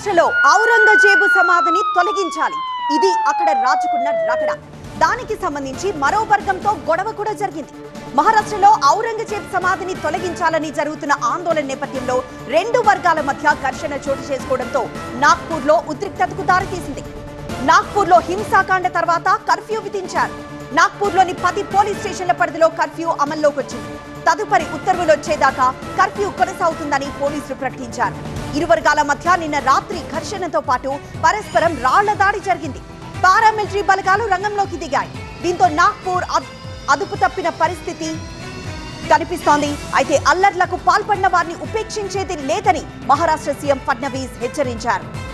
మహారాష్ట్రలో ఔరంగజేబు సమాధిని తొలగించాలి. ఇది అక్కడ రాజుకున్న రగడ. దానికి సంబంధించి మరో వర్గంతో గొడవ కూడా జరిగింది. మహారాష్ట్రలో ఔరంగజేబ్ సమాధిని తొలగించాలని జరుగుతున్న ఆందోళన నేపథ్యంలో రెండు వర్గాల మధ్య ఘర్షణ చోటు చేసుకోవడంతో నాగ్పూర్లో ఉద్రిక్తతకు దారితీసింది. నాగ్పూర్లో హింసాకాండ తర్వాత కర్ఫ్యూ విధించారు. నాగ్పూర్లోని పది పోలీస్ స్టేషన్ల పరిధిలో కర్ఫ్యూ అమల్లోకి వచ్చింది. తదుపరి ఉత్తర్వులు వచ్చేదాకా కర్ఫ్యూ కొనసాగుతుందని పోలీసులు ప్రకటించారు. ఇరు వర్గాల మధ్య నిన్న రాత్రి ఘర్షణతో పాటు పరస్పరం రాళ్ళ దాడి జరిగింది. పారామిలిటరీ బలగాలు రంగంలోకి దిగాయి. దీంతో నాగ్పూర్ అద్- అదుపు తప్పిన పరిస్థితి కనిపిస్తోంది. అయితే అల్లర్లకు పాల్పడిన వారిని ఉపేక్షించేది లేదని మహారాష్ట్ర సీఎం ఫడ్నవీస్ హెచ్చరించారు.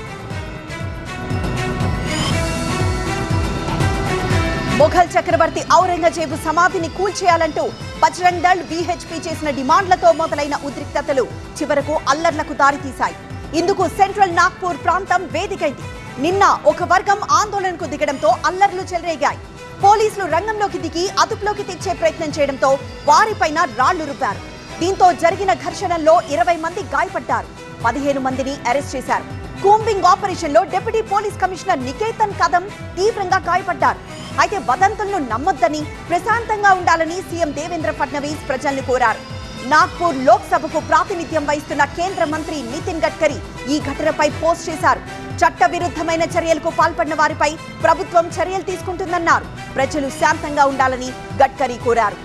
మొఘల్ చక్రవర్తి ఔరంగజేబు సమాధిని కూల్చేయాలంటూ బజరంగ్ దళ్ బీహెచ్పీ చేసిన డిమాండ్లతో మొదలైన ఉద్రిక్తతలు చివరకు అల్లర్లకు దారితీశాయి. ఇందుకు సెంట్రల్ నాగ్పూర్ ప్రాంతం వేదికైంది. నిన్న ఒక వర్గం ఆందోళనకు దిగడంతో అల్లర్లు చెలరేగాయి. పోలీసులు రంగంలోకి దిగి అదుపులోకి తెచ్చే ప్రయత్నం చేయడంతో వారిపైన రాళ్ళు రుబ్బారు. దీంతో జరిగిన ఘర్షణల్లో ఇరవై మంది గాయపడ్డారు. పదిహేను మందిని అరెస్ట్ చేశారు. కూంబింగ్ ఆపరేషన్లో డిప్యూటీ పోలీస్ కమిషనర్ నికేతన్ కదం తీవ్రంగా గాయపడ్డారు. అయితే వదంతులను నమ్మొద్దని ప్రశాంతంగా ఉండాలని సీఎం దేవేంద్ర ఫడ్నవీస్ ప్రజల్ని కోరారు. నాగ్పూర్ లోక్సభకు ప్రాతినిధ్యం వహిస్తున్న కేంద్ర మంత్రి నితిన్ గడ్కరీ ఈ ఘటనపై పోస్ట్ చేశారు. చట్ట విరుద్ధమైన చర్యలకు పాల్పడిన వారిపై ప్రభుత్వం చర్యలు తీసుకుంటుందన్నారు. ప్రజలు శాంతంగా ఉండాలని గడ్కరీ కోరారు.